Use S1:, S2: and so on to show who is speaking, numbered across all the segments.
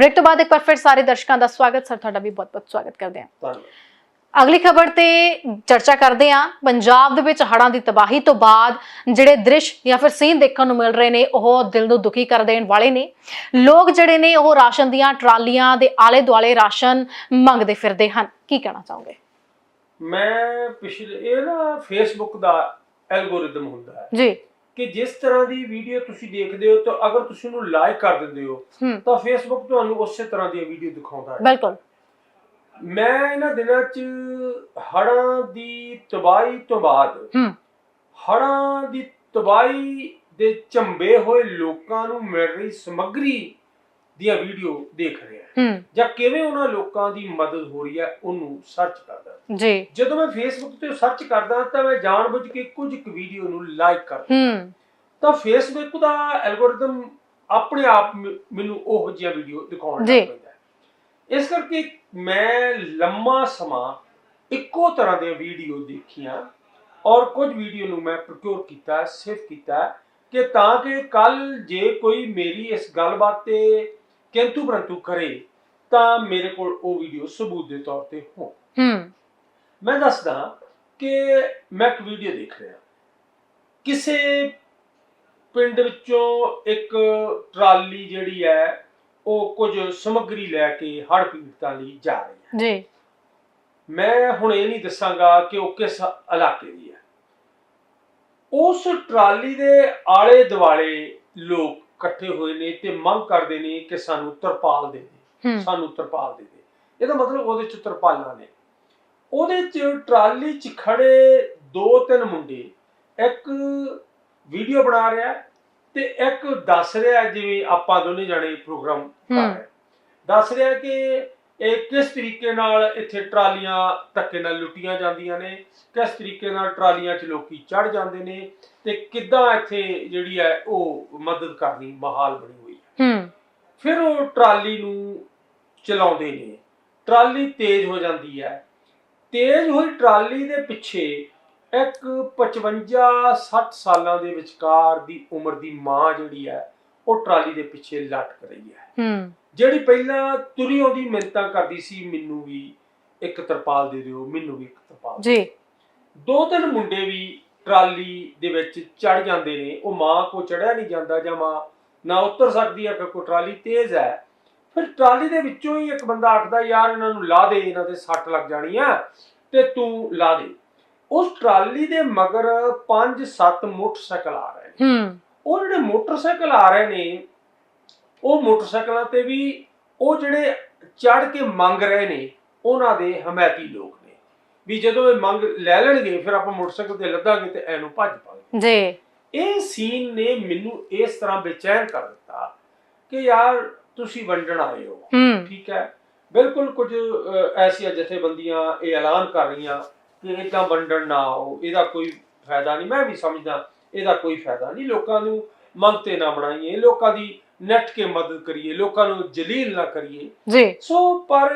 S1: Break ਤੋਂ ਬਾਅਦ ਇੱਕ ਵਾਰ ਫਿਰ ਸਾਰੇ ਦਰਸ਼ਕਾਂ ਦਾ ਸਵਾਗਤ ਸਰ ਤੁਹਾਡਾ ਵੀ ਬਹੁਤ-ਬਹੁਤ ਸਵਾਗਤ ਕਰਦੇ ਹਾਂ। ਅਗਲੀ ਖਬਰ ਤੇ ਚਰਚਾ ਕਰਦੇ ਹਾਂ। ਪੰਜਾਬ ਦੇ ਵਿੱਚ ਹੜ੍ਹਾਂ ਦੀ ਤਬਾਹੀ ਤੋਂ ਬਾਅਦ ਜਿਹੜੇ ਦ੍ਰਿਸ਼ ਜਾਂ ਫਿਰ ਸੀਨ ਦੇਖਣ ਨੂੰ ਮਿਲ ਰਹੇ ਨੇ ਉਹ ਦਿਲ ਨੂੰ ਦੁਖੀ ਕਰ ਦੇਣ ਵਾਲੇ ਨੇ। ਲੋਕ ਜਿਹੜੇ ਨੇ ਉਹ ਰਾਸ਼ਨ ਦੀਆਂ ਟਰਾਲੀਆਂ ਦੇ ਆਲੇ ਦੁਆਲੇ ਰਾਸ਼ਨ ਮੰਗਦੇ ਫਿਰਦੇ ਹਨ। ਕੀ ਕਹਿਣਾ ਚਾਹੋਗੇ?
S2: ਮੈਂ ਪਿਛਲੇ ਇਹ ਨਾ ਫੇਸਬੁੱਕ ਦਾ ਐਲਗੋਰਿਦਮ ਹੁੰਦਾ ਹੈ।
S1: ਜੀ।
S2: ਕਿ ਜਿਸ ਤਰ੍ਹਾਂ ਦੀ ਵੀਡੀਓ ਤੁਸੀਂ ਦੇਖਦੇ ਹੋ ਤਾਂ ਅਗਰ ਤੁਸੀਂ ਉਹਨੂੰ ਲਾਈਕ ਕਰ ਦਿੰਦੇ ਹੋ
S1: ਹੂੰ।
S2: ਤਾਂ ਫੇਸਬੁੱਕ ਤੁਹਾਨੂੰ ਉਸੇ ਤਰ੍ਹਾਂ ਦੀ ਵੀਡੀਓ ਦਿਖਾਉਂਦਾ ਹੈ।
S1: ਬਿਲਕੁਲ।
S2: ਮੈਂ ਇਹਨਾਂ ਦਿਨਾਂ 'ਚ ਹੜ੍ਹਾਂ ਦੀ ਤਬਾਹੀ ਤੋਂ ਬਾਅਦ
S1: ਹੂੰ।
S2: ਹੜ੍ਹਾਂ ਦੀ ਤਬਾਹੀ ਦੇ ਝੰਬੇ ਹੋਏ ਲੋਕਾਂ ਨੂੰ ਮਿਲ ਰਹੀ ਸਮੱਗਰੀ ਦੀਆਂ ਵੀਡੀਓ ਦੇਖ ਰਿਹਾ
S1: ਹੂੰ।
S2: ਜਾਂ ਕਿਵੇਂ ਉਹਨਾਂ ਲੋਕਾਂ ਦੀ ਮਦਦ ਹੋ ਰਹੀ ਹੈ ਉਹਨੂੰ ਸਰਚ ਕਰਦਾ।
S1: ਜੀ।
S2: ਜਦੋਂ ਮੈਂ ਫੇਸਬੁੱਕ ਤੇ ਸਰਚ ਕਰਦਾ ਤਾਂ ਮੈਂ ਜਾਣਬੁੱਝ ਕੇ ਕੁਝ ਇੱਕ ਵੀਡੀਓ ਨੂੰ ਲਾਈਕ ਕਰਦਾ
S1: ਹੂੰ।
S2: ਤਾਂ ਫੇਸਬੁੱਕ ਦਾ ਐਲਗੋਰਿਦਮ ਆਪਣੇ ਆਪ ਮੈਨੂੰ ਉਹ ਜਿਹੀਆਂ ਵੀਡੀਓ ਦਿਖਾਉਣ। ਲੱਗ ਪੈਂਦਾ। ਇਸ ਕਰਕੇ ਮੈਂ ਲੰਮਾ ਸਮਾਂ ਇੱਕੋ ਤਰ੍ਹਾਂ ਦੀਆਂ ਵੀਡੀਓ ਦੇਖੀਆਂ ਔਰ ਕੁਝ ਵੀਡੀਓ ਨੂੰ ਮੈਂ ਪ੍ਰੋਕਿਉਰ ਕੀਤਾ ਸੇਵ ਕੀਤਾ ਕਿ ਤਾਂ ਕਿ ਕੱਲ ਜੇ ਕੋਈ ਮੇਰੀ ਇਸ ਗੱਲਬਾਤ ਤੇ ਕਿੰਤੂ ਪਰੰਤੂ ਕਰੇ ਤਾਂ ਮੇਰੇ ਕੋਲ ਉਹ ਵੀਡੀਓ ਸਬੂਤ ਦੇ ਤੌਰ ਤੇ ਹੋ
S1: ਹੂੰ।
S2: ਮੈਂ ਦੱਸਦਾ ਕਿ ਮੈਂ ਇੱਕ ਵੀਡੀਓ ਦੇਖ ਰਿਹਾ। ਕਿਸੇ ਪਿੰਡ ਵਿੱਚੋਂ ਇੱਕ ਟਰਾਲੀ ਜਿਹੜੀ ਹੈ ਉਹ ਕੁਝ ਸਮੱਗਰੀ ਲੈ ਕੇ ਹੜ੍ਹ ਪੀੜਤਾਂ ਲਈ ਜਾ ਰਹੀ ਹੈ।
S1: ਜੀ।
S2: ਮੈਂ ਹੁਣ ਇਹ ਨਹੀਂ ਦੱਸਾਂਗਾ ਕਿ ਉਹ ਕਿਸ ਇਲਾਕੇ ਦੀ ਹੈ। ਉਸ ਟਰਾਲੀ ਦੇ ਆਲੇ ਦੁਆਲੇ ਲੋਕ ਇਕੱਠੇ ਹੋਏ ਨੇ ਤੇ ਮੰਗ ਕਰਦੇ ਨੇ ਕਿ ਸਾਨੂੰ ਤਰਪਾਲ ਦੇ ਦੇ ਸਾਨੂੰ ਤਰਪਾਲ ਦੇ ਦੇ। ਇਹਦਾ ਮਤਲਬ ਉਹਦੇ ਚ ਤਰਪਾਲਾਂ ਨੇ। ਉਹਦੇ ਚ ਟਰਾਲੀ ਚ ਖੜੇ ਦੋ ਤਿੰਨ ਮੁੰਡੇ ਇੱਕ ਵੀਡੀਓ ਬਣਾ ਰਿਹਾ ਤੇ ਇੱਕ ਦੱਸ ਰਿਹਾ ਜਿਵੇਂ ਆਪਾਂ ਦੋਨੇ ਜਾਣੇ ਪ੍ਰੋਗਰਾਮ ਕਰ। ਰਹੇ। ਦੱਸ ਰਿਹਾ ਕਿ ਇਹ ਕਿਸ ਤਰੀਕੇ ਨਾਲ ਇੱਥੇ ਟਰਾਲੀਆਂ ਧੱਕੇ ਨਾਲ ਲੁੱਟੀਆਂ ਜਾਂਦੀਆਂ ਨੇ? ਕਿਸ ਤਰੀਕੇ ਨਾਲ ਟਰਾਲੀਆਂ 'ਚ ਲੋਕੀ ਚੜ ਜਾਂਦੇ ਨੇ? ਤੇ ਕਿੱਦਾਂ ਇੱਥੇ ਜਿਹੜੀ ਹੈ ਉਹ ਮਦਦ ਕਰਨੀ ਮਹਾਲ ਬਣੀ ਹੋਈ ਹੈ?
S1: ਹੂੰ।
S2: ਫਿਰ ਉਹ ਟਰਾਲੀ ਨੂੰ ਚਲਾਉਂਦੇ ਨੇ। ਟਰਾਲੀ ਤੇਜ਼ ਹੋ ਜਾਂਦੀ ਹੈ। ਤੇਜ਼ ਹੋਈ ਟਰਾਲੀ ਦੇ ਪਿੱਛੇ ਇੱਕ 55 60 ਸਾਲਾਂ ਦੇ ਵਿਚਕਾਰ ਦੀ ਉਮਰ ਦੀ ਮਾਂ ਜਿਹੜੀ ਹੈ ਉਹ ਟਰਾਲੀ ਦੇ ਪਿੱਛੇ ਲਟਕ ਰਹੀ ਹੈ।
S1: ਹੂੰ।
S2: ਜਿਹੜੀ ਪਹਿਲਾਂ ਤੁਰੀ ਆਉਂਦੀ ਮਿੰਤਾਂ ਕਰਦੀ ਸੀ ਮੈਨੂੰ ਵੀ ਇੱਕ ਤਰਪਾਲ ਦੇ ਦਿਓ ਮੈਨੂੰ ਵੀ ਇੱਕ ਤਰਪਾਲ
S1: ਜੀ।
S2: ਦੋ ਤਿੰਨ ਮੁੰਡੇ ਵੀ ਟਰਾਲੀ ਦੇ ਵਿੱਚ ਚੜ ਜਾਂਦੇ ਨੇ ਉਹ ਮਾਂ ਕੋ ਚੜਿਆ ਨਹੀਂ ਜਾਂਦਾ ਜਾਂ ਮਾਂ ਨਾ ਉਤਰ ਸਕਦੀ ਹੈ ਕਿ ਕੋ ਟਰਾਲੀ ਤੇਜ਼ ਹੈ। ਫਿਰ ਟਰਾਲੀ ਦੇ ਵਿੱਚੋਂ ਹੀ ਇੱਕ ਬੰਦਾ ਆਖਦਾ ਯਾਰ ਇਹਨਾਂ ਨੂੰ ਲਾ ਦੇ ਇਹਨਾਂ ਦੇ ਸੱਟ ਲੱਗ ਜਾਣੀ ਆ ਤੇ ਤੂੰ ਲਾ ਦੇ। ਉਸ ਟਰਾਲੀ ਦੇ ਮਗਰ 5-7 ਮੋਟਰਸਾਈਕਲ ਆ ਰਹੇ ਨੇ।
S1: ਹੂੰ।
S2: ਉਹ ਜਿਹੜੇ ਮੋਟਰਸਾਈਕਲ ਆ ਰਹੇ ਨੇ ਉਹ ਮੋਟਰਸਾਈਕਲਾਂ ਤੇ ਵੀ ਉਹ ਜਿਹੜੇ ਚੜ ਕੇ ਮੰਗ ਰਹੇ ਨੇ ਉਹਨਾਂ ਦੇ ਹਮਾਇਤੀ ਲੋਕ ਨੇ। ਵੀ ਜਦੋਂ ਇਹ ਮੰਗ ਲੈ ਲੈਣਗੇ ਫਿਰ ਆਪਾਂ ਮੋਟਰਸਾਈਕਲ ਤੇ ਲੱਦਾਂਗੇ ਤੇ ਐਨੂੰ ਭੱਜ ਪਾਂਗੇ।
S1: ਜੀ।
S2: ਇਹ ਸੀਨ ਨੇ ਮੈਨੂੰ ਇਸ ਤਰ੍ਹਾਂ ਬੇਚੈਨ ਕਰ ਦਿੱਤਾ ਕਿ ਯਾਰ ਤੁਸੀਂ ਵੰਡਣ ਆਏ ਹੋ। ਠੀਕ ਹੈ? ਬਿਲਕੁਲ ਕੁਝ ਐਸੀਆਂ ਜਥੇਬੰਦੀਆਂ ਇਹ ਐਲਾਨ ਕਰ ਰਹੀਆਂ ਕਿ ਇਦਾਂ ਵੰਡਣ ਨਾ ਆਓ ਇਹਦਾ ਕੋਈ ਫਾਇਦਾ ਨਹੀਂ। ਮੈਂ ਵੀ ਸਮਝਦਾ ਇਹਦਾ ਕੋਈ ਫਾਇਦਾ ਨਹੀਂ। ਲੋਕਾਂ ਨੂੰ ਮੰਗਤੇ ਨਾ ਬਣਾਈਏ। ਲੋਕਾਂ ਦੀ ਨੱਠ ਕੇ ਮਦਦ ਕਰੀਏ ਲੋਕਾਂ ਨੂੰ ਜਲੀਲ ਨਾ ਕਰੀਏ।
S1: ਜੀ।
S2: ਸੋ ਪਰ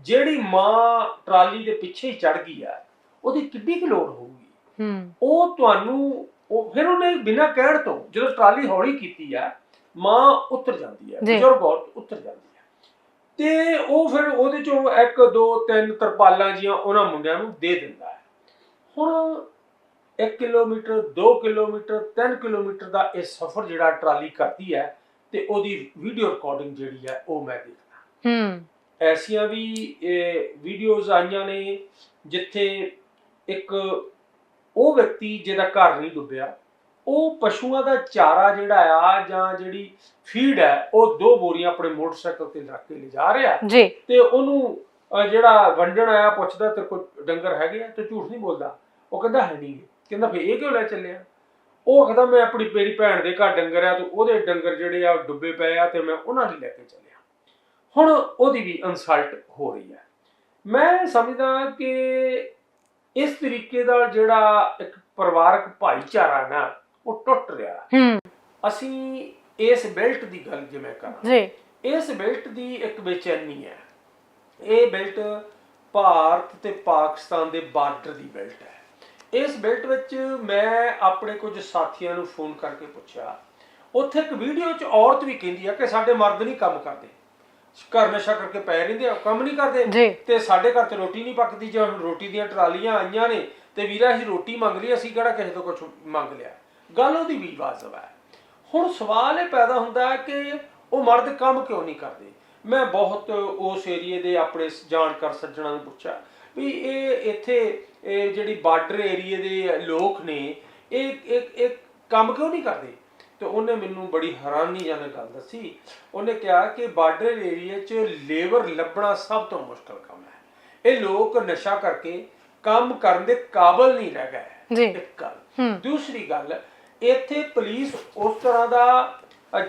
S2: ਜਿਹੜੀ ਮਾਂ ਟਰਾਲੀ ਦੇ ਪਿੱਛੇ ਹੀ ਚੜ ਗਈ ਆ ਉਹਦੀ ਕਿੱਡੀ ਕੁ ਲੋੜ ਹੋਊਗੀ?
S1: ਹੂੰ।
S2: ਉਹ ਤੁਹਾਨੂੰ ਉਹ ਫਿਰ ਉਹਨੇ ਬਿਨਾਂ ਕਹਿਣ ਤੋਂ ਜਦੋਂ ਟਰਾਲੀ ਹੌਲੀ ਕੀਤੀ ਆ ਮਾਂ ਉਤਰ ਜਾਂਦੀ ਹੈ
S1: ਜੀ।
S2: ਬਜ਼ੁਰਗ ਔਰਤ ਉਤਰ ਜਾਂਦੀ ਹੈ ਤੇ ਉਹ ਫਿਰ ਉਹਦੇ ਚੋਂ ਇੱਕ ਦੋ ਤਿੰਨ ਤਰਪਾਲਾਂ ਜੀਆਂ ਉਹਨਾਂ ਮੁੰਡਿਆਂ ਨੂੰ ਦੇ ਦਿੰਦਾ ਹੈ। ਹੁਣ 1 ਕਿਲੋਮੀਟਰ 2 ਕਿਲੋਮੀਟਰ 3 ਕਿਲੋਮੀਟਰ ਦਾ ਇਹ ਸਫ਼ਰ ਜਿਹੜਾ ਟਰਾਲੀ ਕਰਦੀ ਹੈ ਤੇ ਉਹਦੀ ਵੀਡੀਓ ਰਿਕਾਰਡਿੰਗ ਜਿਹੜੀ ਹੈ ਉਹ ਮੈਂ ਦੇਖਦਾ।
S1: ਹੂੰ।
S2: ਐਸੀਆਂ ਵੀ ਵੀਡੀਓਜ਼ ਆਈਆਂ ਨੇ ਜਿੱਥੇ ਇੱਕ ਉਹ ਵਿਅਕਤੀ ਜਿਹਦਾ ਘਰ ਨਹੀਂ ਡੁੱਬਿਆ ਉਹ ਪਸ਼ੂਆਂ ਦਾ ਚਾਰਾ ਜਿਹੜਾ ਆ ਜਾਂ ਜਿਹੜੀ ਫੀਡ ਹੈ ਉਹ ਦੋ ਬੋਰੀਆਂ ਆਪਣੇ ਮੋਟਰਸਾਈਕਲ ਤੇ ਰੱਖ ਕੇ ਲਿਜਾ ਰਿਹਾ।
S1: ਜੀ।
S2: ਤੇ ਉਹਨੂੰ ਜਿਹੜਾ ਵੰਡਣ ਆਇਆ ਪੁੱਛਦਾ ਤੇ ਕੋਈ ਡੰਗਰ ਹੈਗੇ ਆ? ਤੇ ਝੂਠ ਨਹੀਂ ਬੋਲਦਾ। ਉਹ ਕਹਿੰਦਾ ਹੈ ਨਹੀਂ। ਕਹਿੰਦਾ ਫੇ ਇਹ ਕਿਉਂ ਲੈ ਚੱਲਿਆ ਉਹ ਆਖਦਾ ਮੈਂ ਆਪਣੀ ਮੇਰੀ ਭੈਣ ਦੇ ਘਰ ਡੰਗਰ ਆ ਤੇ ਉਹਦੇ ਡੰਗਰ ਜਿਹੜੇ ਆ ਉਹ ਡੁੱਬੇ ਪਏ ਆ ਤੇ ਮੈਂ ਉਹਨਾਂ ਲਈ ਲੈ ਕੇ ਚੱਲਿਆ। ਹੁਣ ਉਹਦੀ ਵੀ ਇਨਸਲਟ ਹੋ ਰਹੀ ਹੈ। ਮੈਂ ਸਮਝਦਾ ਕਿ ਇਸ ਤਰੀਕੇ ਦਾ ਜਿਹੜਾ ਇੱਕ ਪਰਿਵਾਰਕ ਭਾਈਚਾਰਾ ਨਾ ਉਹ ਟੁੱਟ ਰਿਹਾ
S1: ਹੂੰ।
S2: ਅਸੀਂ ਇਸ ਬੈਲਟ ਦੀ ਗੱਲ ਜੇ ਮੈਂ ਕਰਾਂ
S1: ਜੀ।
S2: ਇਸ ਬੈਲਟ ਦੀ ਇੱਕ ਬੇਚੈਨੀ ਹੈ। ਇਹ ਬੈਲਟ ਭਾਰਤ ਤੇ ਪਾਕਿਸਤਾਨ ਦੇ ਬਾਰਡਰ ਦੀ ਬੈਲਟ ਹੈ। ਇਸ ਬੈਲਟ ਵਿੱਚ ਮੈਂ ਆਪਣੇ ਕੁਝ ਸਾਥੀਆਂ ਨੂੰ ਫੋਨ ਕਰਕੇ ਪੁੱਛਿਆ। ਉੱਥੇ ਇੱਕ ਵੀਡੀਓ 'ਚ ਔਰਤ ਵੀ ਕਹਿੰਦੀ ਆ ਕਿ ਸਾਡੇ ਮਰਦ ਨਹੀਂ ਕੰਮ ਕਰਦੇ। ਘਰ ਨਸ਼ਾ ਕਰਕੇ ਪੈ ਰਹਿੰਦੇ ਆ ਕੰਮ ਨਹੀਂ ਕਰਦੇ। ਤੇ ਸਾਡੇ ਘਰ ਤੇ ਰੋਟੀ ਨਹੀਂ ਪੱਕਦੀ ਜੇ ਹੁਣ ਰੋਟੀ ਦੀਆਂ ਟਰਾਲੀਆਂ ਆਈਆਂ ਨੇ ਤੇ ਵੀਰਾ ਅਸੀਂ ਰੋਟੀ ਮੰਗ ਲਈ ਅਸੀਂ ਕਿਹੜਾ ਕਿਸੇ ਤੋਂ ਕੁਝ ਮੰਗ ਲਿਆ। ਗੱਲ ਉਹਦੀ ਵੀ ਵਾਜਬ ਹੈ ਹੁਣ ਸਵਾਲ ਇਹ ਪੈਦਾ ਹੁੰਦਾ ਹੈ ਕਿ ਉਹ ਮਰਦ ਕੰਮ ਕਿਉਂ ਨਹੀਂ ਕਰਦੇ? ਮੈਂ ਬਹੁਤ ਉਸ ਏਰੀਏ ਦੇ ਆਪਣੇ ਜਾਣਕਾਰ ਸੱਜਣਾ ਨੂੰ ਪੁੱਛਿਆ। ਵੀ ਇਹ ਇੱਥੇ ਇਹ ਜਿਹੜੀ ਬਾਰਡਰ ਏਰੀਏ ਦੇ ਲੋਕ ਨੇ ਇਹ ਇੱਕ ਇੱਕ ਕੰਮ ਕਿਉਂ ਨਹੀਂ ਕਰਦੇ? ਤੇ ਉਹਨੇ ਮੈਨੂੰ ਬੜੀ ਹੈਰਾਨੀਜਨਕ ਗੱਲ ਦੱਸੀ। ਉਹਨੇ ਕਿਹਾ ਕਿ ਬਾਰਡਰ ਏਰੀਏ 'ਚ ਲੇਬਰ ਲੱਭਣਾ ਸਭ ਤੋਂ ਮੁਸ਼ਕਲ ਕੰਮ ਹੈ। ਇਹ ਲੋਕ ਨਸ਼ਾ ਕਰਕੇ ਕੰਮ ਕਰਨ ਦੇ ਕਾਬਲ ਨਹੀਂ ਰਹਿ ਗਏ।
S1: ਜੀ।
S2: ਇੱਕ ਗੱਲ। ਦੂਸਰੀ ਗੱਲ ਇੱਥੇ ਪੁਲਿਸ ਉਸ ਤਰ੍ਹਾਂ ਦਾ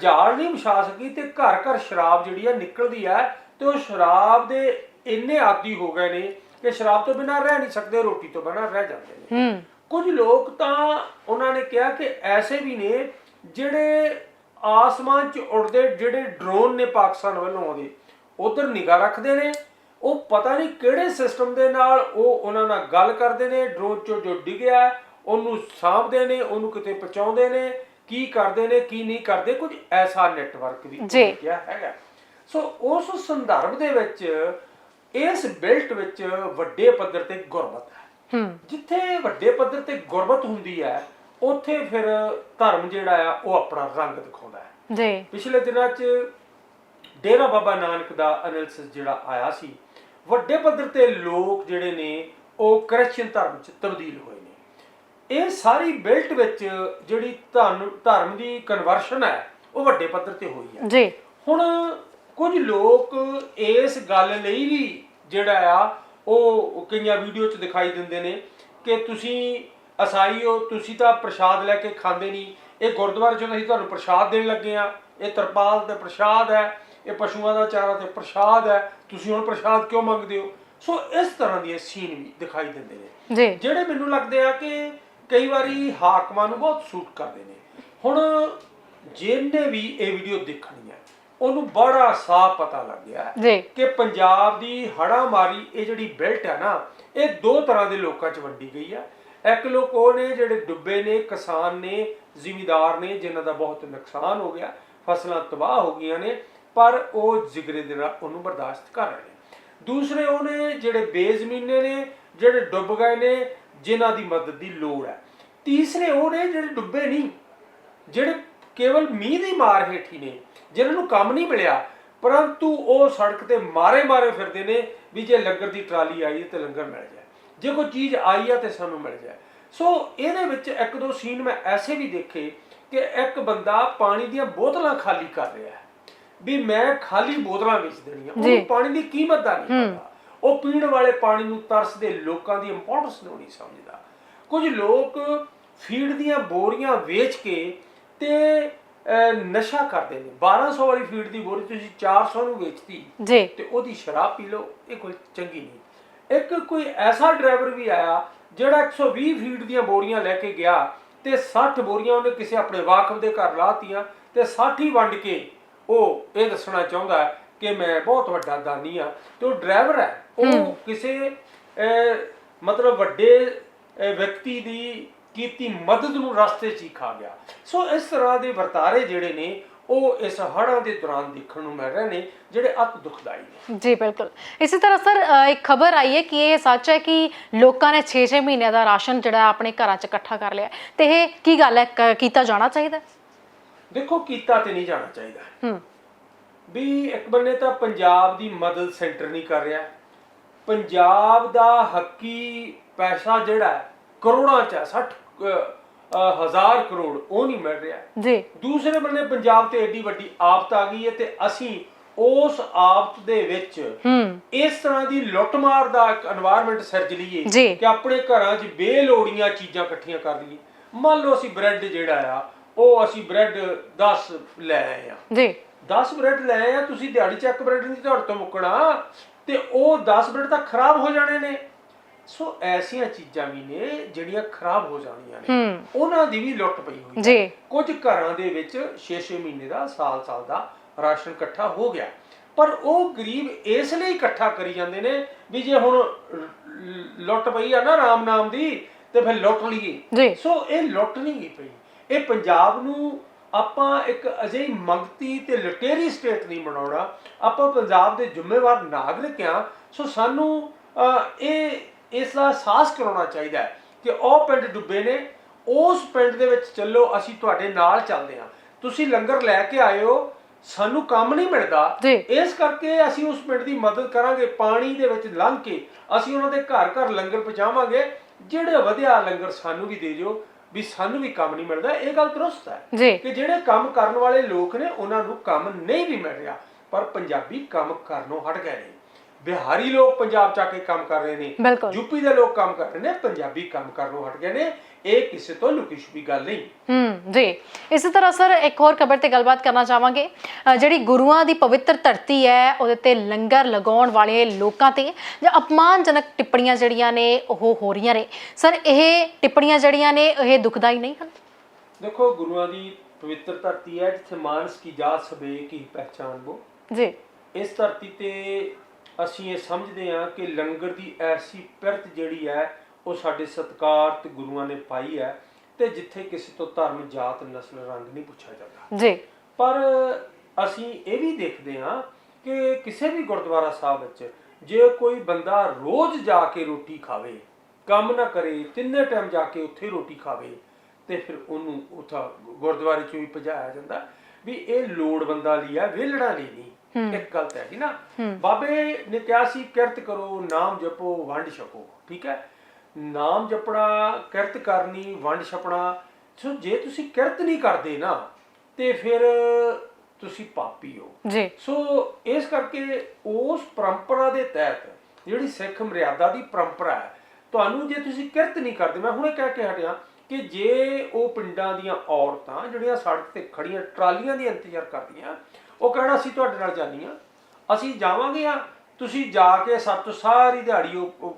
S2: ਜਾਲ ਨਹੀਂ ਵਿਛਾ ਸਕੀ ਤੇ ਘਰ ਘਰ ਸ਼ਰਾਬ ਜਿਹੜੀ ਆ ਨਿਕਲਦੀ ਆ ਤੇ ਉਹ ਸ਼ਰਾਬ ਦੇ ਇੰਨੇ ਆਦੀ ਹੋ ਗਏ ਨੇ ਕਿ ਸ਼ਰਾਬ ਤੋਂ ਬਿਨਾਂ ਰਹਿ ਨਹੀਂ ਸਕਦੇ ਰੋਟੀ ਤੋਂ ਬਿਨਾਂ ਰਹਿ ਜਾਂਦੇ ਨੇ।
S1: ਹੂੰ।
S2: ਕੁਝ ਲੋਕ ਤਾਂ ਉਹਨਾਂ ਨੇ ਕਿਹਾ ਕਿ ਐਸੇ ਵੀ ਨੇ ਜਿਹੜੇ ਆਸਮਾਨ 'ਚ ਉੜਦੇ ਜਿਹੜੇ ਡਰੋਨ ਨੇ ਪਾਕਿਸਤਾਨ ਵੱਲੋਂ ਆਉਂਦੇ ਉਧਰ ਨਿਗਾਹ ਰੱਖਦੇ ਨੇ। ਉਹ ਪਤਾ ਨਹੀਂ ਕਿਹੜੇ ਸਿਸਟਮ ਦੇ ਨਾਲ ਉਹ ਉਹਨਾਂ ਨਾਲ ਗੱਲ ਕਰਦੇ ਨੇ ਡਰੋਨ 'ਚੋਂ ਜੋ ਡਿੱਗਿਆ ਉਹਨੂੰ ਸਾਂਭਦੇ ਨੇ ਉਹਨੂੰ ਕਿਤੇ ਪਹੁੰਚਾਉਂਦੇ ਨੇ ਕੀ ਕਰਦੇ ਨੇ ਕੀ ਨਹੀਂ ਕਰਦੇ ਕੁਝ ਐਸਾ ਨੈਟਵਰਕ ਵੀ। ਕਿਹਾ ਹੈਗਾ। ਸੋ ਉਸ ਸੰਦਰਭ ਦੇ ਵਿੱਚ ਇਸ ਬਿਲਟ ਵਿੱਚ ਵੱਡੇ ਪੱਧਰ ਤੇ ਗੁਰਬਤ ਹੈ।
S1: ਹੂੰ।
S2: ਜਿੱਥੇ ਵੱਡੇ ਪੱਧਰ ਤੇ ਗੁਰਬਤ ਹੁੰਦੀ ਹੈ ਉੱਥੇ ਫਿਰ ਧਰਮ ਜਿਹੜਾ ਆ ਉਹ ਆਪਣਾ ਰੰਗ ਦਿਖਾਉਂਦਾ ਹੈ।
S1: ਜੀ।
S2: ਪਿਛਲੇ ਦਿਨਾਂ 'ਚ ਡੇਰਾ ਬਾਬਾ ਨਾਨਕ ਦਾ ਅਨਾਲਿਸਿਸ ਜਿਹੜਾ ਆਇਆ ਸੀ ਵੱਡੇ ਪੱਧਰ ਤੇ ਲੋਕ ਜਿਹੜੇ ਨੇ ਉਹ ਕ੍ਰਿਸਚੀਅਨ ਧਰਮ 'ਚ ਤਬਦੀਲ ਹੋਏ ਨੇ। ਇਹ ਸਾਰੀ ਬਿਲਟ ਵਿੱਚ ਜਿਹੜੀ ਧਰਮ ਧਰਮ ਦੀ ਕਨਵਰਸ਼ਨ ਹੈ ਉਹ ਵੱਡੇ ਪੱਧਰ ਤੇ ਹੋਈ ਹੈ।
S1: ਜੀ।
S2: ਹੁਣ ਕੁਝ ਲੋਕ ਇਸ ਗੱਲ ਲਈ ਵੀ ਜਿਹੜਾ ਆ ਉਹ ਕਈਆਂ ਵੀਡੀਓ 'ਚ ਦਿਖਾਈ ਦਿੰਦੇ ਨੇ ਕਿ ਤੁਸੀਂ ਅਸਾਈ ਹੋ ਤੁਸੀਂ ਤਾਂ ਪ੍ਰਸ਼ਾਦ ਲੈ ਕੇ ਖਾਂਦੇ ਨਹੀਂ। ਇਹ ਗੁਰਦੁਆਰੇ 'ਚੋਂ ਅਸੀਂ ਤੁਹਾਨੂੰ ਪ੍ਰਸ਼ਾਦ ਦੇਣ ਲੱਗੇ ਆ ਇਹ ਤਰਪਾਲ ਤੇ ਪ੍ਰਸ਼ਾਦ ਹੈ ਇਹ ਪਸ਼ੂਆਂ ਦਾ ਚਾਰਾ ਤੇ ਪ੍ਰਸ਼ਾਦ ਹੈ। ਤੁਸੀਂ ਹੁਣ ਪ੍ਰਸ਼ਾਦ ਕਿਉਂ ਮੰਗਦੇ ਹੋ? ਸੋ ਇਸ ਤਰ੍ਹਾਂ ਦੀਆਂ ਸੀਨ ਵੀ ਦਿਖਾਈ ਦਿੰਦੇ ਨੇ। ਜਿਹੜੇ ਮੈਨੂੰ ਲੱਗਦੇ ਆ ਕਿ ਕਈ ਵਾਰੀ ਹਾਕਮਾਂ ਨੂੰ ਬਹੁਤ ਸੂਟ ਕਰਦੇ ਨੇ। ਹੁਣ ਜਿਹਨੇ ਵੀ ਇਹ ਵੀਡੀਓ ਦੇਖਣੀ ਹੈ ਉਹਨੂੰ ਬੜਾ ਸਾਫ਼ ਪਤਾ ਲੱਗ ਗਿਆ
S1: ਜੀ।
S2: ਕਿ ਪੰਜਾਬ ਦੀ ਹੜਾ ਮਾਰੀ ਇਹ ਜਿਹੜੀ ਬੈਲਟ ਹੈ ਨਾ ਇਹ ਦੋ ਤਰ੍ਹਾਂ ਦੇ ਲੋਕਾਂ 'ਚ ਵੰਡੀ ਗਈ ਆ ਇੱਕ ਲੋਕ ਉਹ ਨੇ ਜਿਹੜੇ ਡੁੱਬੇ ਨੇ ਕਿਸਾਨ ਨੇ ਜ਼ਿਮੀਦਾਰ ਨੇ ਜਿਨ੍ਹਾਂ ਦਾ ਬਹੁਤ ਨੁਕਸਾਨ ਹੋ ਗਿਆ ਫਸਲਾਂ ਤਬਾਹ ਹੋ ਗਈਆਂ ਨੇ ਪਰ ਉਹ ਜਿਗਰੇ ਦੇ ਨਾਲ ਉਹਨੂੰ ਬਰਦਾਸ਼ਤ ਕਰ ਰਹੇ ਨੇ। ਦੂਸਰੇ ਉਹ ਨੇ ਜਿਹੜੇ ਬੇਜ਼ਮੀਨੇ ਨੇ ਜਿਹੜੇ ਡੁੱਬ ਗਏ ਨੇ ਜਿਨ੍ਹਾਂ ਦੀ ਮਦਦ ਦੀ ਲੋੜ ਹੈ। ਤੀਸਰੇ ਉਹ ਨੇ ਜਿਹੜੇ ਡੁੱਬੇ ਨਹੀਂ ਜਿਹੜੇ ਕੇਵਲ ਮੀਂਹ ਦੀ ਮਾਰ ਹੇਠੀ ਨੇ ਜਿਨ੍ਹਾਂ ਨੂੰ ਕੰਮ ਨਹੀਂ ਮਿਲਿਆ ਪਰੰਤੂ ਉਹ ਸੜਕ ਤੇ ਮਾਰੇ ਮਾਰੇ ਫਿਰਦੇ ਨੇ ਵੀ ਜੇ ਲੰਗਰ ਦੀ ਟਰਾਲੀ ਆਈ ਤੇ ਲੰਗਰ ਮਿਲ ਜਾਏ। ਜੇ ਕੋਈ ਚੀਜ਼ ਆਈ ਹੈ ਤੇ ਸਾਨੂੰ ਮਿਲ ਜਾਏ। ਸੋ ਇਹਦੇ ਵਿੱਚ ਇੱਕ ਦੋ ਸੀਨ ਮੈਂ ਐਸੇ ਵੀ ਦੇਖੇ ਕਿ ਇੱਕ ਬੰਦਾ ਪਾਣੀ ਦੀਆਂ ਬੋਤਲਾਂ ਖਾਲੀ ਕਰ ਰਿਹਾ ਹੈ। ਵੀ ਮੈਂ ਖਾਲੀ ਬੋਤਲਾਂ ਵੇਚ ਦੇਣੀਆਂ।
S1: ਜੀ।
S2: ਉਹਨੂੰ ਪਾਣੀ ਦੀ ਕੀਮਤ ਦਾ ਨਹੀਂ ਪਤਾ। ਉਹ ਪੀਣ ਵਾਲੇ ਪਾਣੀ ਨੂੰ ਤਰਸਦੇ ਲੋਕਾਂ ਦੀ ਇੰਪੋਰਟੈਂਸ ਨੂੰ ਨਹੀਂ ਸਮਝਦਾ। ਕੁਝ ਲੋਕ ਫੀਡ ਦੀਆਂ ਬੋਰੀਆਂ ਵੇਚ ਕੇ ਤੇ ਨਸ਼ਾ ਕਰਦੇ ਨੇ। 1200 ਵਾਲੀ ਫੀਡ ਦੀ ਬੋਰੀ ਤੁਸੀਂ 400 ਨੂੰ ਵੇਚਤੀ
S1: ਜੀ।
S2: ਤੇ ਉਹਦੀ ਸ਼ਰਾਬ ਪੀ ਲਓ ਇਹ ਕੋਈ ਚੰਗੀ ਨਹੀਂ। ਇੱਕ ਕੋਈ ਐਸਾ ਡਰਾਈਵਰ ਵੀ ਆਇਆ ਜਿਹੜਾ 120 ਫੀਟ ਦੀਆਂ ਬੋਰੀਆਂ ਲੈ ਕੇ ਗਿਆ ਤੇ 60 ਬੋਰੀਆਂ ਉਹਨੇ ਕਿਸੇ ਆਪਣੇ ਵਾਕਫ ਦੇ ਘਰ ਲਾਤੀਆਂ ਤੇ 60 ਹੀ ਵੰਡ ਕੇ ਉਹ ਇਹ ਦੱਸਣਾ ਚਾਹੁੰਦਾ ਕਿ ਮੈਂ ਬਹੁਤ ਵੱਡਾ ਦਾਨੀ ਆ ਤੇ ਉਹ ਡਰਾਈਵਰ ਹੈ। ਉਹ ਕਿਸੇ ਮਤਲਬ ਵੱਡੇ ਵਿਅਕਤੀ ਦੀ ਕੀਤੀ ਮਦਦ ਨੂੰ ਰਸਤੇ 'ਚ ਹੀ ਖਾ ਗਿਆ। ਸੋ ਇਸ ਤਰ੍ਹਾਂ ਦੇ ਵਰਤਾਰੇ ਜਿਹੜੇ ਨੇ ਉਹ ਇਸ ਹੜ੍ਹਾਂ ਦੇ ਦੌਰਾਨ ਦੇਖਣ ਨੂੰ ਮਿਲ ਰਹੇ ਨੇ ਜਿਹੜੇ ਅਤ ਦੁਖਦਾਈ ਨੇ।
S1: ਜੀ ਬਿਲਕੁਲ। ਇਸੇ ਤਰ੍ਹਾਂ ਸਰ ਇੱਕ ਖਬਰ ਆਈ ਹੈ ਕਿ ਇਹ ਸੱਚ ਹੈ ਕਿ ਲੋਕਾਂ ਨੇ 6-6 ਮਹੀਨਿਆਂ ਦਾ ਰਾਸ਼ਨ ਜਿਹੜਾ ਆਪਣੇ ਘਰਾਂ 'ਚ ਇਕੱਠਾ ਕਰ ਲਿਆ। ਤੇ ਇਹ ਕੀ ਗੱਲ ਹੈ? ਕੀਤਾ ਜਾਣਾ ਚਾਹੀਦਾ?
S2: ਦੇਖੋ ਕੀਤਾ ਤੇ ਨਹੀਂ ਜਾਣਾ ਚਾਹੀਦਾ।
S1: ਹੂੰ।
S2: ਵੀ ਇੱਕ ਬੰਨੇ ਤਾਂ ਪੰਜਾਬ ਦੀ ਮਦਦ ਸੈਂਟਰ ਨਹੀਂ ਕਰ ਰਿਹਾ। ਪੰਜਾਬ ਦਾ ਹੱਕੀ ਪੈਸਾ ਜਿਹੜਾ ਕਰੋੜਾਂ ਚ ਹੈ 60 ਹਜ਼ਾਰ ਕਰੋੜ ਉਹ ਨਹੀਂ ਮਿਲ ਰਿਹਾ।
S1: ਜੀ।
S2: ਦੂਸਰੇ ਬੰਨੇ ਪੰਜਾਬ ਤੇ ਏਡੀ ਵੱਡੀ ਆਫਤ ਆ ਗਈ ਹੈ ਤੇ ਅਸੀਂ ਉਸ ਆਫਤ ਦੇ ਵਿੱਚ ਇਸ ਤਰ੍ਹਾਂ ਦੀ ਲੁੱਟਮਾਰ ਦਾ ਇੱਕ এনवायरमेंट ਸਿਰਜ ਲਈਏ ਕਿ ਆਪਣੇ ਘਰਾਂ 'ਚ ਬੇਲੋੜੀਆਂ ਚੀਜ਼ਾਂ ਇਕੱਠੀਆਂ ਕਰ ਲਈਏ। ਮੰਨ ਲਓ ਅਸੀਂ ਬ੍ਰੈਡ ਜਿਹੜਾ ਆ ਉਹ ਅਸੀਂ ਬ੍ਰੈਡ 10 ਲੈ ਆਏ ਆ।
S1: ਜੀ।
S2: 10 ਬ੍ਰੈਡ ਲੈ ਆਏ ਆ ਤੁਸੀਂ ਦਿਹਾੜੀ ਚੱਕ ਬ੍ਰੈਡ ਨਹੀਂ ਤੁਹਾਡੇ ਤੋਂ ਮੁੱਕਣਾ। ਤੇ ਉਹ 10 ਬ੍ਰੈਡ ਤਾਂ ਖਰਾਬ ਹੋ ਜਾਣੇ ਨੇ। ਸੋ ਐਸੀਆਂ ਚੀਜ਼ਾਂ ਵੀ ਨੇ ਜਿਹੜੀਆਂ ਖਰਾਬ ਹੋ ਜਾਣੀਆਂ ਨੇ।
S1: ਹੂੰ।
S2: ਉਹਨਾਂ ਦੀ ਵੀ ਲੁੱਟ ਪਈ ਹੋਈ ਹੈ।
S1: ਜੀ।
S2: ਕੁਝ ਘਰਾਂ ਦੇ ਵਿੱਚ 6-6 ਮਹੀਨੇ ਦਾ ਸਾਲ-ਸਾਲ ਦਾ ਰਾਸ਼ਨ ਇਕੱਠਾ ਹੋ ਗਿਆ। ਪਰ ਉਹ ਗਰੀਬ ਇਸ ਲਈ ਇਕੱਠਾ ਕਰੀ ਜਾਂਦੇ ਨੇ ਵੀ ਜੇ ਹੁਣ ਲ- ਲੁੱਟ ਪਈ ਆ ਨਾ ਰਾਮ ਨਾਮ ਦੀ ਤੇ ਫਿਰ ਲੁੱਟ ਲਈਏ।
S1: ਜੀ।
S2: ਸੋ ਇਹ ਲੁੱਟ ਨਹੀਂ ਗਈ ਪਈ। ਇਹ ਪੰਜਾਬ ਨੂੰ ਆਪਾਂ ਇੱਕ ਅਜਿਹੀ ਮੰਗਤੀ ਤੇ ਲਟੇਰੀ ਸਟੇਟ ਨਹੀਂ ਬਣਾਉਣਾ। ਆਪਾਂ ਪੰਜਾਬ ਦੇ ਜ਼ਿੰਮੇਵਾਰ ਨਾਗਰਿਕ ਆ ਸੋ ਸਾਨੂੰ ਅਹ, ਇਹ ਇਸ ਦਾ ਅਹਿਸਾਸ ਕਰਾਉਣਾ ਚਾਹੀਦਾ ਹੈ ਕਿ ਉਹ ਪਿੰਡ ਡੁੱਬੇ ਨੇ ਉਸ ਪਿੰਡ ਦੇ ਵਿੱਚ ਚੱਲੋ ਅਸੀਂ ਤੁਹਾਡੇ ਨਾਲ ਚੱਲਦੇ ਹਾਂ। ਤੁਸੀਂ ਲੰਗਰ ਲੈ ਕੇ ਆਏ ਹੋ ਸਾਨੂੰ ਕੰਮ ਨਹੀਂ ਮਿਲਦਾ। ਇਸ ਕਰਕੇ ਅਸੀਂ ਉਸ ਪਿੰਡ ਦੀ ਮਦਦ ਕਰਾਂਗੇ ਪਾਣੀ ਦੇ ਵਿੱਚ ਲੰਘ ਕੇ ਅਸੀਂ ਉਹਨਾਂ ਦੇ ਘਰ ਘਰ ਲੰਗਰ ਪਹੁੰਚਾਵਾਂਗੇ ਜਿਹੜੇ ਵਧਿਆ ਲੰਗਰ ਸਾਨੂੰ ਵੀ ਦੇ ਦਿਓ ਵੀ ਸਾਨੂੰ ਵੀ ਕੰਮ ਨਹੀਂ ਮਿਲਦਾ। ਇਹ ਗੱਲ ਦਰੁਸਤ ਹੈ ਕਿ ਜਿਹੜੇ ਕੰਮ ਕਰਨ ਵਾਲੇ ਲੋਕ ਨੇ ਉਹਨਾਂ ਨੂੰ ਕੰਮ ਨਹੀਂ ਵੀ ਮਿਲ ਰਿਹਾ ਪਰ ਪੰਜਾਬੀ ਕੰਮ ਕਰਨੋਂ ਹਟ ਗਏ ਨੇ। ਬਿਹਾਰੀ ਲੋਕ ਪੰਜਾਬ ਚ ਆ ਕੇ ਕੰਮ ਕਰ ਰਹੇ ਨੇ।
S1: ਬਿਲਕੁਲ।
S2: ਯੂਪੀ ਦੇ ਲੋਕ ਕੰਮ ਕਰ ਰਹੇ ਨੇ ਪੰਜਾਬੀ ਕੰਮ ਕਰਨੋਂ ਹਟ ਗਏ ਨੇ। ਇਹ ਕਿਸੇ ਤੋਂ ਲੁਕੀ ਛੁਪੀ ਗੱਲ ਨਹੀਂ।
S1: ਹੂੰ ਜੀ। ਇਸੇ ਤਰ੍ਹਾਂ ਸਰ ਇੱਕ ਹੋਰ ਖਬਰ ਤੇ ਗੱਲਬਾਤ ਕਰਨਾ ਚਾਹਾਂਗੇ। ਅ, ਜਿਹੜੀ ਗੁਰੂਆਂ ਦੀ ਪਵਿੱਤਰ ਧਰਤੀ ਹੈ ਉਹਦੇ ਤੇ ਲੰਗਰ ਲਗਾਉਣ ਵਾਲੇ ਲੋਕਾਂ ਤੇ ਜਾਂ ਅਪਮਾਨਜਨਕ ਟਿੱਪਣੀਆਂ ਜਿਹੜੀਆਂ ਨੇ ਉਹ ਹੋ ਰਹੀਆਂ ਨੇ। ਸਰ ਇਹ ਟਿੱਪਣੀਆਂ ਜਿਹੜੀਆਂ ਨੇ ਇਹ ਦੁਖਦਾਈ ਨਹੀਂ ਹਨ?
S2: ਦੇਖੋ ਗੁਰੂਆਂ ਦੀ ਪਵਿੱਤਰ ਧਰਤੀ ਹੈ ਜਿੱਥੇ ਮਾਨਸ ਕੀ ਜਾਤ ਸਬੇ ਕੀ ਪਹਿਚਾਨ ਬੋ।
S1: ਜੀ।
S2: ਇਸ ਧਰਤੀ ਤੇ ਅਸੀਂ ਇਹ ਸਮਝਦੇ ਹਾਂ ਕਿ ਲੰਗਰ ਦੀ ਐਸੀ ਪਿਰਤ ਜਿਹੜੀ ਹੈ ਉਹ ਸਾਡੇ ਸਤਕਾਰ ਤੇ ਗੁਰੂਆਂ ਨੇ ਪਾਈ ਹੈ ਤੇ ਜਿੱਥੇ ਕਿਸੇ ਤੋਂ ਧਰਮ ਜਾਤ ਨਸਲ ਰੰਗ ਨਹੀਂ ਪੁੱਛਿਆ ਜਾਂਦਾ।
S1: ਜੀ।
S2: ਪਰ ਅਸੀਂ ਇਹ ਵੀ ਦੇਖਦੇ ਹਾਂ ਕਿ ਕਿਸੇ ਵੀ ਗੁਰਦੁਆਰਾ ਸਾਹਿਬ ਵਿੱਚ ਜੇ ਕੋਈ ਬੰਦਾ ਰੋਜ਼ ਜਾ ਕੇ ਰੋਟੀ ਖਾਵੇ ਕੰਮ ਨਾ ਕਰੇ ਤਿੰਨੇ ਟਾਈਮ ਜਾ ਕੇ ਉੱਥੇ ਰੋਟੀ ਖਾਵੇ ਤੇ ਫਿਰ ਉਹਨੂੰ ਉਥਾ ਗੁਰਦੁਆਰੇ ਚੋਂ ਹੀ ਭਜਾਇਆ ਜਾਂਦਾ ਵੀ ਇਹ ਲੋੜਵੰਦਾਂ ਲਈ ਹੈ ਵਿਹਲੜਾਂ ਲਈ ਨਹੀਂ। ਇੱਕ ਗੱਲ ਤਾਂ ਹੈਗੀ ਨਾ। ਬਾਬੇ ਨੇ ਕਿਹਾ ਸੀ ਕਿਰਤ ਕਰੋ ਨਾਮ ਜਪੋ ਵੰਡ ਛਕੋ। ਠੀਕ ਹੈ? ਨਾਮ ਜਪਣਾ ਕਿਰਤ ਕਰਨੀ ਵੰਡ ਛਪਣਾ ਸੋ ਜੇ ਤੁਸੀਂ ਕਿਰਤ ਨਹੀਂ ਕਰਦੇ ਨਾ ਤੇ ਫਿਰ ਤੁਸੀਂ ਪਾਪੀ ਹੋ।
S1: ਜੀ।
S2: ਸੋ ਇਸ ਕਰਕੇ ਉਸ ਪਰੰਪਰਾ ਦੇ ਤਹਿਤ ਜਿਹੜੀ ਸਿੱਖ ਮਰਿਆਦਾ ਦੀ ਪਰੰਪਰਾ ਹੈ ਤੁਹਾਨੂੰ ਜੇ ਤੁਸੀਂ ਕਿਰਤ ਨਹੀਂ ਕਰਦੇ ਮੈਂ ਹੁਣੇ ਕਹਿ ਕੇ ਹਟਿਆ ਕਿ ਜੇ ਉਹ ਪਿੰਡਾਂ ਦੀਆਂ ਔਰਤਾਂ ਜਿਹੜੀਆਂ ਸੜਕ ਤੇ ਖੜੀਆਂ ਟਰਾਲੀਆਂ ਦੀ ਇੰਤਜ਼ਾਰ ਕਰਦੀਆਂ ਉਹ ਕਹਿਣਾ ਅਸੀਂ ਤੁਹਾਡੇ ਨਾਲ ਜਾਂਦੀਆਂ ਅਸੀਂ ਜਾਵਾਂਗੇ ਆ ਤੁਸੀਂ ਜਾ ਕੇ ਸਭ ਤੋਂ ਸਾਰੀ ਦਿਹਾੜੀ ਉਹ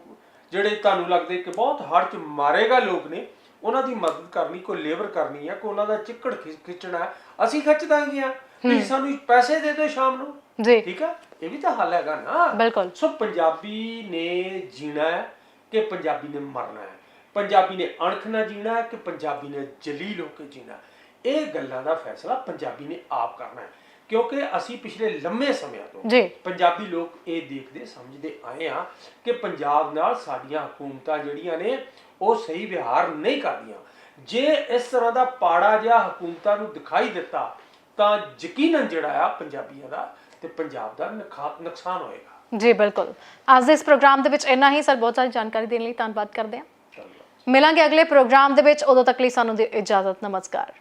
S2: ਜਿਹੜੇ ਤੁਹਾਨੂੰ ਲੱਗਦੇ ਕਿ ਬਹੁਤ ਹੜ ਚ ਮਾਰੇਗਾ ਲੋਕ ਨੇ ਉਹਨਾਂ ਦੀ ਮਦਦ ਕਰਨੀ ਕੋਈ ਲੇਬਰ ਕਰਨੀ ਹੈ ਕੋਈ ਉਹਨਾਂ ਦਾ ਚਿੱਕੜ ਖਿੱਚਣਾ ਅਸੀਂ ਖਿੱਚ ਦਾਂਗੇ ਆ ਤੁਸੀਂ ਸਾਨੂੰ ਪੈਸੇ ਦੇ ਦਿਓ ਸ਼ਾਮ ਨੂੰ।
S1: ਜੀ।
S2: ਠੀਕ ਹੈ ਇਹ ਵੀ ਤਾਂ ਹੱਲ ਹੈਗਾ ਨਾ।
S1: ਬਿਲਕੁਲ।
S2: ਸੋ ਪੰਜਾਬੀ ਨੇ ਜੀਣਾ ਹੈ ਕਿ ਪੰਜਾਬੀ ਨੇ ਮਰਨਾ ਹੈ। ਪੰਜਾਬੀ ਨੇ ਅਣਖ ਨਾਲ ਜੀਣਾ ਹੈ ਕਿ ਪੰਜਾਬੀ ਨੇ ਜਲੀਲ ਹੋ ਕੇ ਜੀਣਾ। ਇਹ ਗੱਲਾਂ ਦਾ ਫੈਸਲਾ ਪੰਜਾਬੀ ਨੇ ਆਪ ਕਰਨਾ ਹੈ। ਕਿਉਂਕਿ ਅਸੀਂ ਪਿਛਲੇ ਲੰਮੇ ਸਮਿਆਂ ਤੋਂ
S1: ਜੀ।
S2: ਪੰਜਾਬੀ ਲੋਕ ਇਹ ਦੇਖਦੇ ਸਮਝਦੇ ਆਏ ਆ ਕਿ ਪੰਜਾਬ ਨਾਲ ਸਾਡੀਆਂ ਹਕੂਮਤਾਂ ਜਿਹੜੀਆਂ ਨੇ ਉਹ ਸਹੀ ਵਿਹਾਰ ਨਹੀਂ ਕਰਦੀਆਂ। ਜੇ ਇਸ ਤਰ੍ਹਾਂ ਦਾ ਪਾੜਾ ਜਿਹਾ ਹਕੂਮਤਾਂ ਨੂੰ ਦਿਖਾਈ ਦਿੱਤਾ ਤਾਂ ਯਕੀਨਨ ਜਿਹੜਾ ਆ ਪੰਜਾਬੀਆਂ ਦਾ ਤੇ ਪੰਜਾਬ ਦਾ ਨੁਕਸਾਨ ਹੋਏਗਾ।
S1: ਜੀ ਬਿਲਕੁਲ। ਅੱਜ ਦੇ ਇਸ ਪ੍ਰੋਗਰਾਮ ਦੇ ਵਿੱਚ ਇੰਨਾ ਹੀ। ਸਰ ਬਹੁਤ ਸਾਰੀ ਜਾਣਕਾਰੀ ਦੇਣ ਲਈ ਧੰਨਵਾਦ ਕਰਦੇ ਹਾਂ। ਮਿਲਾਂਗੇ ਅਗਲੇ ਪ੍ਰੋਗਰਾਮ ਦੇ ਵਿੱਚ। ਉਦੋਂ ਤੱਕ ਲਈ ਸਾਨੂੰ ਦਿਓ ਇਜਾਜ਼ਤ। ਨਮਸਕਾਰ।